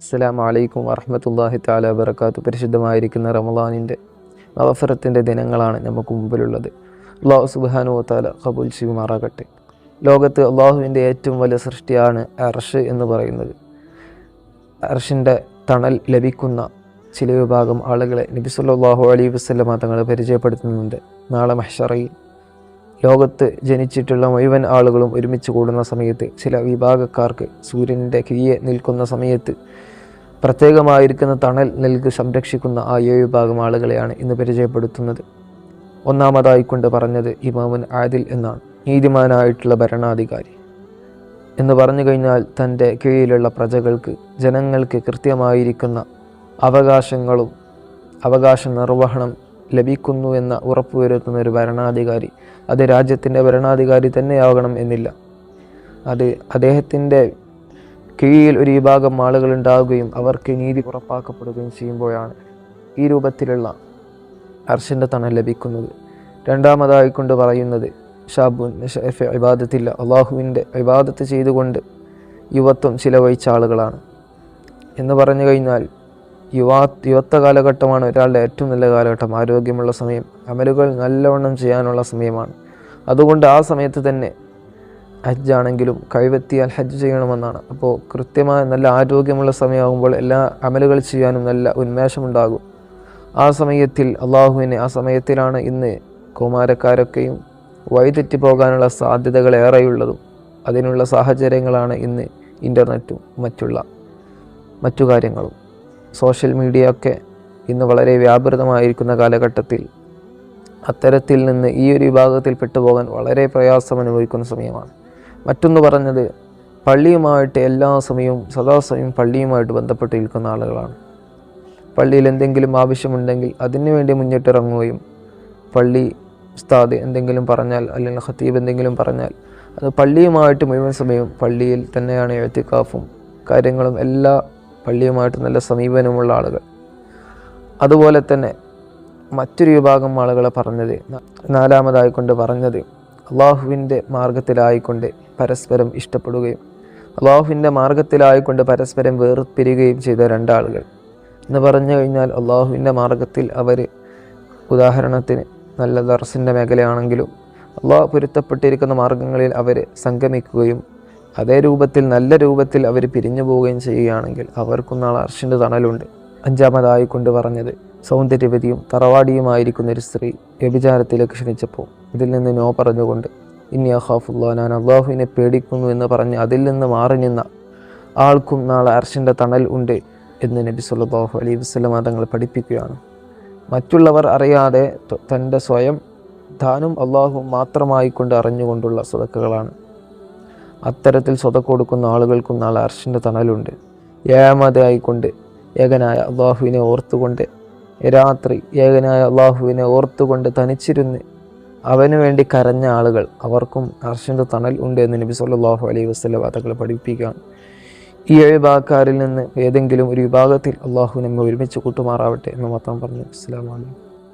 അസ്സലാമു വലൈക്കും വറഹമത്തല്ലാഹി താല വബർക്കാത്തു പരിശുദ്ധമായിരിക്കുന്ന റമലാനിന്റെ അവസരത്തിന്റെ ദിനങ്ങളാണ് നമുക്ക് മുമ്പിലുള്ളത്. അള്ളാഹു സുബാനു താല കബുൽ ചെയ്യുമാറാകട്ടെ. ലോകത്ത് അള്ളാഹുവിന്റെ ഏറ്റവും വലിയ സൃഷ്ടിയാണ് അർഷ് എന്ന് പറയുന്നത്. അർഷിന്റെ തണൽ ലഭിക്കുന്ന ചില വിഭാഗം ആളുകളെ നബി സല്ലല്ലാഹു അലൈഹി വസല്ലമ തങ്ങളെ പരിചയപ്പെടുത്തുന്നുണ്ട്. നാളെ മഹ്ഷറയിൽ ലോകത്ത് ജനിച്ചിട്ടുള്ള മുഴുവൻ ആളുകളും ഒരുമിച്ച് കൂടുന്ന സമയത്ത് ചില വിഭാഗക്കാർക്ക് സൂര്യന്റെ കീയെ നിൽക്കുന്ന സമയത്ത് പ്രത്യേകമായിരിക്കുന്ന തണൽ നൽകി സംരക്ഷിക്കുന്ന ആ ഏഴ് വിഭാഗം ആളുകളെയാണ് ഇന്ന് പരിചയപ്പെടുത്തുന്നത്. ഒന്നാമതായിക്കൊണ്ട് പറഞ്ഞത് ഇമാമുൻ ആദിൽ എന്നാണ് നീതിമാനായിട്ടുള്ള ഭരണാധികാരി. എന്ന് പറഞ്ഞു കഴിഞ്ഞാൽ തന്റെ കീഴിലുള്ള പ്രജകൾക്ക് ജനങ്ങൾക്ക് കൃത്യമായിരിക്കുന്ന അവകാശങ്ങളും അവകാശ നിർവഹണം ലഭിക്കുന്നു എന്ന ഉറപ്പുവരുത്തുന്ന ഒരു ഭരണാധികാരി അത് രാജ്യത്തിന്റെ ഭരണാധികാരി തന്നെയാകണം എന്നില്ല. അത് അദ്ദേഹത്തിന്റെ കീഴിൽ ഒരു വിഭാഗം ആളുകൾ ഉണ്ടാവുകയും അവർക്ക് നീതി ഉറപ്പാക്കപ്പെടുകയും ചെയ്യുമ്പോഴാണ് ഈ രൂപത്തിലുള്ള അർഷന്റെ തണൽ ലഭിക്കുന്നത്. രണ്ടാമതായി കൊണ്ട് പറയുന്നത് ഷാബുൻ ഇബാദത്തില്ല. അള്ളാഹുവിന്റെ ഇബാദത്ത് ചെയ്തുകൊണ്ട് യുവത്വം ചിലവഴിച്ച ആളുകളാണ്. എന്ന് പറഞ്ഞു കഴിഞ്ഞാൽ യുവാ യുവത്വ കാലഘട്ടമാണ് ഒരാളുടെ ഏറ്റവും നല്ല കാലഘട്ടം. ആരോഗ്യമുള്ള സമയം അമലുകൾ നല്ലവണ്ണം ചെയ്യാനുള്ള സമയമാണ്. അതുകൊണ്ട് ആ സമയത്ത് തന്നെ ഹജ്ജാണെങ്കിലും കഴിവെത്തിയാൽ ഹജ്ജ് ചെയ്യണമെന്നാണ്. അപ്പോൾ കൃത്യമായ നല്ല ആരോഗ്യമുള്ള സമയമാകുമ്പോൾ എല്ലാ അമലുകൾ ചെയ്യാനും നല്ല ഉന്മേഷമുണ്ടാകും. ആ സമയത്തിൽ അള്ളാഹുവിനെ ആ സമയത്തിലാണ് ഇന്ന് കൗമാരക്കാരൊക്കെയും വഴിതെറ്റി പോകാനുള്ള സാധ്യതകൾ ഏറെയുള്ളതും അതിനുള്ള സാഹചര്യങ്ങളാണ് ഇന്ന് ഇന്റർനെറ്റും മറ്റുള്ള മറ്റു കാര്യങ്ങളും. സോഷ്യൽ മീഡിയ ഒക്കെ ഇന്ന് വളരെ വ്യാപൃതമായിരിക്കുന്ന കാലഘട്ടത്തിൽ അത്തരത്തിൽ നിന്ന് ഈ ഒരു വിഭാഗത്തിൽ പെട്ടുപോകാൻ വളരെ പ്രയാസം അനുഭവിക്കുന്ന സമയമാണ്. മറ്റൊന്ന് പറഞ്ഞത് പള്ളിയുമായിട്ട് എല്ലാ സമയവും സദാസമയം പള്ളിയുമായിട്ട് ബന്ധപ്പെട്ടിരിക്കുന്ന ആളുകളാണ്. പള്ളിയിൽ എന്തെങ്കിലും ആവശ്യമുണ്ടെങ്കിൽ അതിനുവേണ്ടി മുന്നിട്ടിറങ്ങുകയും പള്ളി ഉസ്താദ് എന്തെങ്കിലും പറഞ്ഞാൽ അല്ലെങ്കിൽ ഖത്തീബ് എന്തെങ്കിലും പറഞ്ഞാൽ അത് പള്ളിയുമായിട്ട് മുഴുവൻ സമയവും പള്ളിയിൽ തന്നെയാണ് എഴുത്തിക്കാഫും കാര്യങ്ങളും എല്ലാ പള്ളിയുമായിട്ട് നല്ല സമീപനമുള്ള ആളുകൾ. അതുപോലെ തന്നെ മറ്റൊരു വിഭാഗം ആളുകളെ പറഞ്ഞത് നാലാമതായിക്കൊണ്ട് പറഞ്ഞത് അള്ളാഹുവിന്റെ മാർഗത്തിലായിക്കൊണ്ട് പരസ്പരം ഇഷ്ടപ്പെടുകയും അള്ളാഹുവിന്റെ മാർഗത്തിലായിക്കൊണ്ട് പരസ്പരം വേർപിരിയുകയും ചെയ്ത രണ്ടാളുകൾ. എന്ന് പറഞ്ഞു കഴിഞ്ഞാൽ അള്ളാഹുവിന്റെ മാർഗത്തിൽ അവർ ഉദാഹരണത്തിന് നല്ല ദർസിന്റെ മേഖലയാണെങ്കിലും അള്ളാഹ് പൊരുത്തപ്പെട്ടിരിക്കുന്ന മാർഗങ്ങളിൽ അവർ സംഗമിക്കുകയും അതേ രൂപത്തിൽ നല്ല രൂപത്തിൽ അവർ പിരിഞ്ഞു പോവുകയും ചെയ്യുകയാണെങ്കിൽ അവർക്കും നാളെ അർഷിന്റെ തണലുണ്ട്. അഞ്ചാമതായി കൊണ്ട് പറഞ്ഞത് സൗന്ദര്യവതിയും തറവാടിയുമായിരിക്കുന്ന ഒരു സ്ത്രീ വ്യഭിചാരത്തിലേക്ക് ക്ഷണിച്ചപ്പോൾ ഇതിൽ നിന്ന് നോ പറഞ്ഞുകൊണ്ട് ഇനി അഹാഫുല്ലാ ഞാൻ അള്ളാഹുവിനെ പേടിക്കുന്നു എന്ന് പറഞ്ഞ് അതിൽ നിന്ന് മാറി നിന്ന ആൾക്കും നാളെ അർഷിന്റെ തണൽ ഉണ്ട് എന്ന് നബി സല്ലല്ലാഹു അലൈഹി വസല്ലമ തങ്ങൾ പഠിപ്പിക്കുകയാണ്. മറ്റുള്ളവർ അറിയാതെ തന്റെ സ്വയം താനും അള്ളാഹു മാത്രമായിക്കൊണ്ട് അറിഞ്ഞുകൊണ്ടുള്ള സ്വതക്കുകളാണ്. അത്തരത്തിൽ സ്വത കൊടുക്കുന്ന ആളുകൾക്കും നാളെ അർഷിന്റെ തണലുണ്ട്. ഏഴാമതായിക്കൊണ്ട് ഏകനായ അള്ളാഹുവിനെ ഓർത്തുകൊണ്ട് രാത്രി ഏകനായ അള്ളാഹുവിനെ ഓർത്തുകൊണ്ട് തനിച്ചിരുന്ന് അവന് വേണ്ടി കരഞ്ഞ ആളുകൾ അവർക്കും അർഷിന്റെ തണൽ ഉണ്ട് എന്ന് നബി സല്ലാഹു അലൈഹി വസ്ലം വാതകൾ പഠിപ്പിക്കുകയാണ് ഈ ഏഴ് വിഭാഗക്കാരിൽ നിന്ന് ഏതെങ്കിലും ഒരു വിഭാഗത്തിൽ അള്ളാഹു നമ്മെ ഒരുമിച്ച് കൂട്ടുമാറാവട്ടെ എന്ന് മാത്രം പറഞ്ഞു അസ്സാം വലൈക്കും